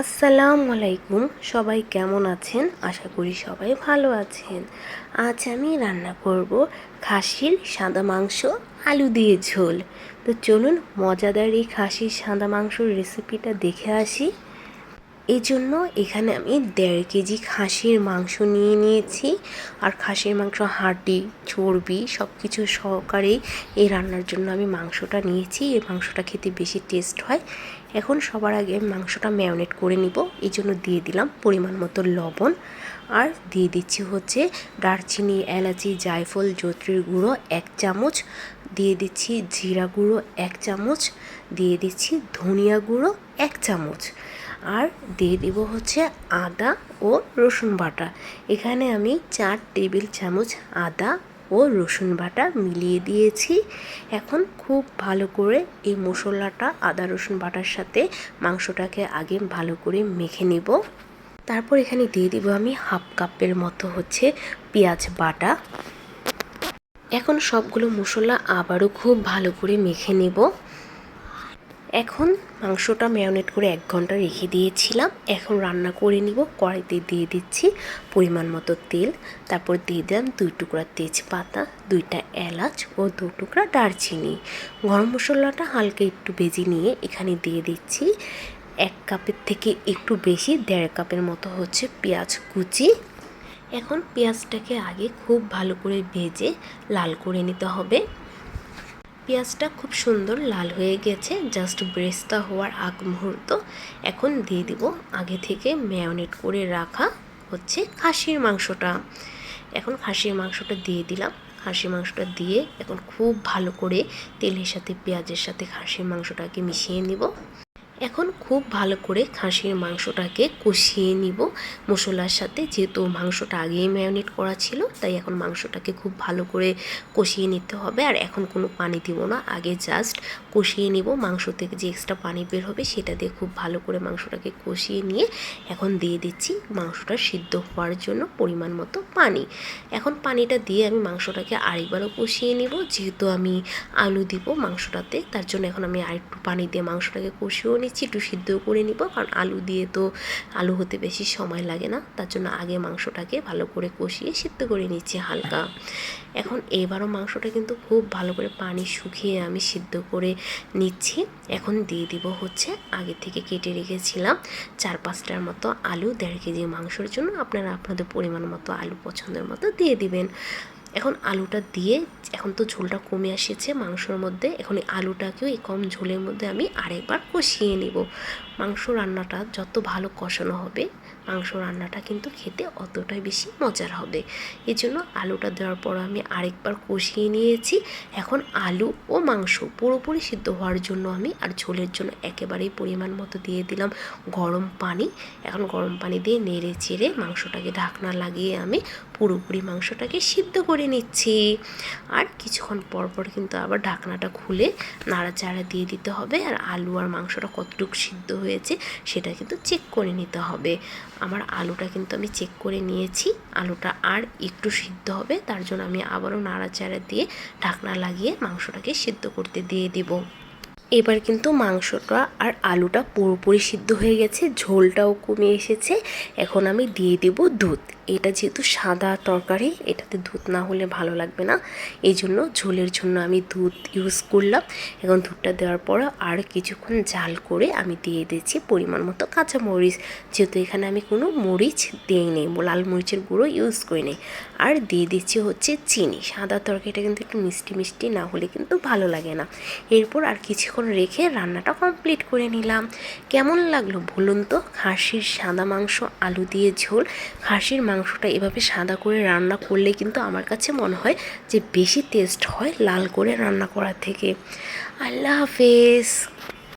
আসসালামু আলাইকুম। সবাই কেমন আছেন? আশা করি সবাই ভালো আছেন। আজ আমি রান্না করব খাসির সাদা মাংস আলু দিয়ে ঝোল। তো চলুন মজাদার এই খাসির সাদা মাংসর রেসিপিটা দেখে আসি। জন্য এখানে আমি দেড় কেজি খাসির মাংস নিয়ে নিয়েছি। আর খাসির মাংস হাড্ডি চর্বি সব কিছু সহকারেই এই রান্নার জন্য আমি মাংসটা নিয়েছি। এই মাংসটা খেতে বেশি টেস্ট হয়। এখন সবার আগে মাংসটা ম্যারিনেট করে নিব। এই জন্য দিয়ে দিলাম পরিমাণ মতো লবণ। আর দিয়ে দিচ্ছি হচ্ছে দারচিনি, এলাচি, জায়ফল, জত্রির গুঁড়ো এক চামচ। দিয়ে দিচ্ছি জিরা গুঁড়ো এক চামচ, দিয়ে দিচ্ছি ধনিয়া গুঁড়ো এক চামচ। আর দিয়ে দিব হচ্ছে আদা ও রসুন বাটা। এখানে আমি চার টেবিল চামচ আদা ও রসুন বাটা মিলিয়ে দিয়েছি। এখন খুব ভালো করে এই মশলাটা আদা রসুন বাটার সাথে মাংসটাকে আগে ভালো করে মেখে নেব। তারপর এখানে দিয়ে দিব আমি হাফ কাপের মতো হচ্ছে পেঁয়াজ বাটা। এখন সবগুলো মশলা আবারও খুব ভালো করে মেখে নেব। এখন মাংসটা ম্যারিনেট করে এক ঘণ্টা রেখে দিয়েছিলাম। এখন রান্না করে নিব। কড়াইতে দিয়ে দিচ্ছি পরিমাণ মতো তেল। তারপর দিয়ে দিলাম দুই টুকরা তেজপাতা, দুইটা এলাচ ও দু টুকরা দারচিনি। গরম মশলাটা হালকা একটু বেজে নিয়ে এখানে দিয়ে দিচ্ছি। এক কাপের থেকে একটু বেশি, দেড় কাপের মতো হচ্ছে পেঁয়াজ কুচি। এখন পেঁয়াজটাকে আগে খুব ভালো করে ভেজে লাল করে নিতে হবে। পেঁয়াজটা খুব সুন্দর লাল হয়ে গেছে, জাস্ট ব্রেস্তা হওয়ার আগ মুহূর্ত। এখন দিয়ে দিব আগে থেকে ম্যারিনেট করে রাখা হচ্ছে খাসির মাংসটা। এখন খাসির মাংসটা দিয়ে দিলাম। খাসির মাংসটা দিয়ে এখন খুব ভালো করে তেলের সাথে পেঁয়াজের সাথে খাসির মাংসটাকে মিশিয়ে নিব। এখন খুব ভালো করে খাসির মাংসটাকে কষিয়ে নিব। মশলার সাথে যেহেতু মাংসটা আগেই ম্যারিনেট করা ছিল, তাই এখন মাংসটাকে খুব ভালো করে কষিয়ে নিতে হবে। আর এখন কোনো পানি দিব না, আগে জাস্ট কষিয়ে নিব। মাংস থেকে যে এক্সট্রা পানি বের হবে সেটা দিয়ে খুব ভালো করে মাংসটাকে কষিয়ে নিয়ে এখন দিয়ে দিচ্ছি মাংসটা সিদ্ধ হওয়ার জন্য পরিমাণ মতো পানি। এখন পানিটা দিয়ে আমি মাংসটাকে আরেকবারও কষিয়ে নিব। যেহেতু আমি আলু দিব মাংসটাতে, তার জন্য এখন আমি আরেকটু পানি দিয়ে মাংসটাকে কষিয়েও নিচ্ছি একটু সিদ্ধ করে নিব। কারণ আলু দিয়ে তো আলু হতে বেশি সময় লাগে না। তার জন্য আগে মাংসটাকে ভালো করে কষিয়ে সিদ্ধ করে নিচ্ছি হালকা। এখন এবারও মাংসটা কিন্তু খুব ভালো করে পানি শুকিয়ে আমি সিদ্ধ করে নিচ্ছি। এখন দিয়ে দিব হচ্ছে আগে থেকে কেটে রেখেছিলাম চার পাঁচটার মতো আলু, দেড় কেজি মাংসের জন্য। আপনারা আপনাদের পরিমাণ মতো আলু পছন্দের মতো দিয়ে দিবেন। এখন আলুটা দিয়ে, এখন তো ঝোলটা কমে এসেছে মাংসর মধ্যে, এখন এই আলুটাকেও এই কম ঝোলের মধ্যে আমি আরেকবার কষিয়ে নিব। মাংস রান্নাটা যত ভালো কষানো হবে, মাংস রান্নাটা কিন্তু খেতে অতটাই বেশি মজার হবে। এই জন্য আলুটা দেওয়ার পর আমি আরেকবার কষিয়ে নিয়েছি। এখন আলু ও মাংস পুরোপুরি সিদ্ধ হওয়ার জন্য আমি আর ঝোলের জন্য একেবারেই পরিমাণ মতো দিয়ে দিলাম গরম পানি। এখন গরম পানি দিয়ে নেড়ে চেড়ে মাংসটাকে ঢাকনা লাগিয়ে আমি পুরোপুরি মাংসটাকে সিদ্ধ করে নিচ্ছি। আর কিছুক্ষণ পর পর কিন্তু আবার ঢাকনাটা খুলে নাড়াচাড়া দিয়ে দিতে হবে। আর আলু আর মাংসটা কতটুকু সিদ্ধ হয়েছে সেটা কিন্তু চেক করে নিতে হবে। আমার আলুটা কিন্তু আমি চেক করে নিয়েছি। আলুটা আর একটু সিদ্ধ হবে, তার জন্য আমি আবারও নাড়াচাড়া দিয়ে ঢাকনা লাগিয়ে মাংসটাকে সিদ্ধ করতে দিয়ে দেবো। এবার কিন্তু মাংসটা আর আলুটা পুরোপুরি সিদ্ধ হয়ে গেছে, ঝোলটাও কমে এসেছে। এখন আমি দিয়ে দেব দুধ। এটা যেহেতু সাদা তরকারি, এটাতে দুধ না হলে ভালো লাগবে না। এই জন্য ঝোলের জন্য আমি দুধ ইউজ করলাম। এখন দুধটা দেওয়ার পর আর কিছুক্ষণ জাল করে আমি দিয়ে দিচ্ছি পরিমাণ মতো কাঁচা মরিচ যেহেতু এখানে আমি কোনো মরিচ দিই নেই লাল মরিচের গুঁড়ো ইউজ করি নেই আর দিয়ে দিচ্ছি হচ্ছে চিনি। সাদা তরকারিটা কিন্তু একটু মিষ্টি মিষ্টি, না হলে কিন্তু ভালো লাগে না। এরপর আর কিছুক্ষণ রেখে রান্নাটা কমপ্লিট করে নিলাম। কেমন লাগল বলুন তো? খাসির সাদা মাংস, আলু দিয়ে ঝোল, খাসির মাংস মাংসটা এভাবে সাদা করে রান্না করলে কিন্তু আমার কাছে মনে হয় যে বেশি টেস্ট হয় লাল করে রান্না করার থেকে। আল্লাহ হাফেজ।